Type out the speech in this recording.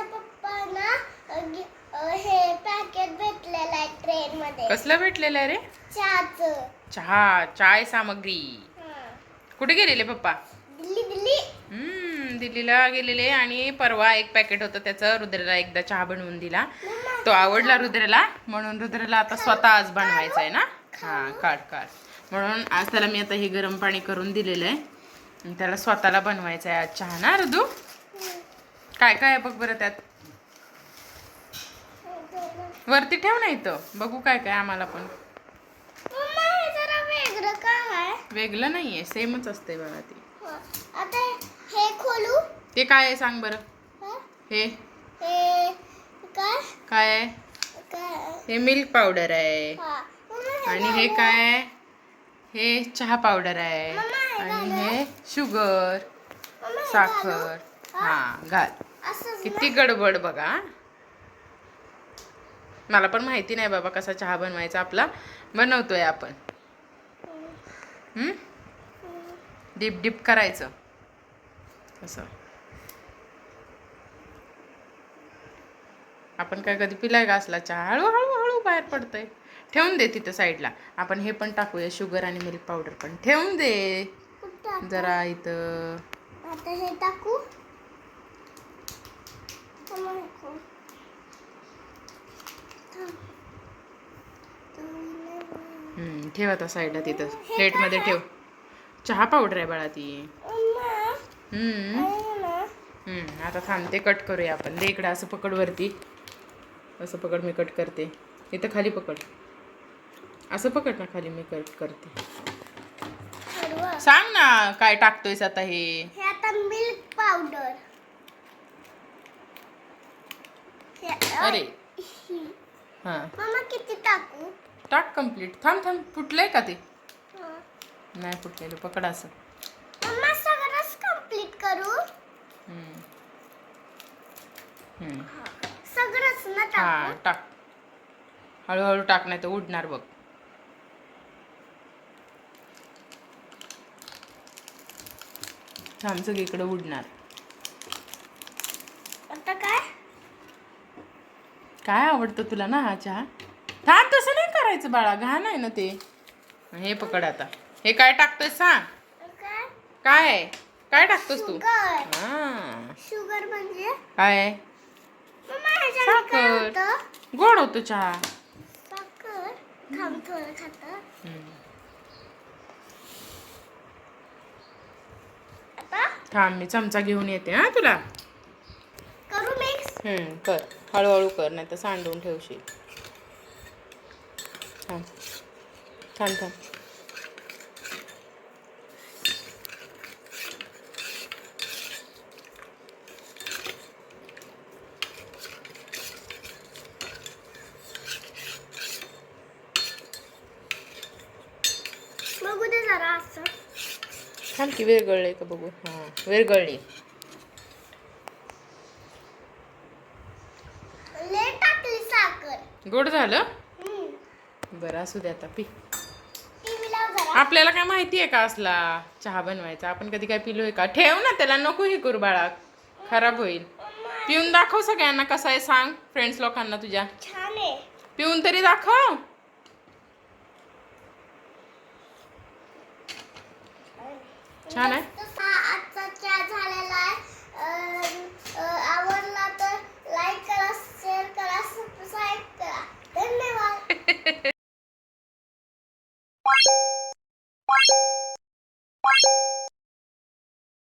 माझ्या पप्पांना हे पॅकेट भेटलेलं आहे ट्रेन मध्ये. कसलं भेटलेलं आहे रे? चहाचं. चहा चाय सामग्री. कुठे गेलेले पप्पा? दिल्ली दिल्ली. हम्म दिल्लीला गेलेले आणि परवा एक पॅकेट होतं त्याचं रुद्राला एकदा चहा बनवून दिला. तो आवडला रुद्राला म्हणून रुद्राला आता स्वतः आज बनवायचा आहे ना हा काढ काढ. म्हणून आज त्याला मी आता हे गरम पाणी करून दिलेलं आहे. त्याला स्वतःला बनवायचं आहे आज चहा ना रुदू? काय काय आहे बघ बरं त्यात? वरती ठेव ना इथं. बघू काय काय आम्हाला पण. वेगळं काय आहे? वेगळं नाहीये सेमच असते बघा ते. हा. आता हे खोलू. ते काय आहे सांग बरं. हा? काय? आहे? हे मिल्क पावडर आहे. आणि हे? काय आहे? हे चहा पावडर आहे. आणि? हे शुगर. साखर? हा घाल. किती गडबड बघा. मला पण माहिती नाही बाबा कसा चहा बनवायचा आपला. बनवतोय आपण. डीप डीप करायचं. असं. आपण काय कधी पिलाय का असला चहा? हळूहळू हळू बाहेर पडतंय. ठेवून दे तिथं साईडला आपण हे पण टाकूया शुगर आणि मिल्क पावडर पण. ठेवून दे? जरा इथं. हे टाकू मम्मा, हे खोल. थांब. हम्म, ठेव आता साईडला तिथं. प्लेटमध्ये ठेव. चहा पावडर आहे बाळा ती. आता थांबते कट करूया आपण. दे इकडं असं पकड वरती. असं पकड मी कट करते. इथं खाली पकड. असं पकड ना खाली मी कट करते. सांग ना काय टाकतोयस आता हे? हे आता मिल्क पावडर हे- अरे. हां. मम्मा किती टाकू? टाक कंप्लीट थांब थांब. फुटलंय का ते. नाही फुटलेलं. पकड असं. मम्मा सगळंच कंप्लीट करू. सगळंच ना हा टाकू? टाक. हळूहळू टाक नाही तर उडणार बघ. थांब सगळीकडे उडणार आता काय काय आवडतं तुला ना हा चहा? थांब तसं नाही करायचं बाळा घाण आहे ना ते. हे पकड आता. हे काय टाकतोय सांग? काय? काय टाकतोस तू? शुगर हा. शुगर म्हणजे? काय साखर. गोड होतो चहा. थांब मी चमचा घेऊन येते हा तुला. करू मिक्स हम्म, कर. हळूहळू कर नाही तर सांडून ठेवशील. थांब. थांब थांब. की विरघळले का बघू? हां विरघळली गोड झालं. बरं असू दे आता पी. आपल्याला काय माहिती आहे का असला चहा बनवायचा? आपण कधी काय पिलोय का? ठेव ना त्याला नको हे करू बाळा खराब होईल. पिऊन दाखव सगळ्यांना कसं आहे सांग. फ्रेंड्स लोकांना तुझ्या. पिऊन तरी दाखव. छान आहे?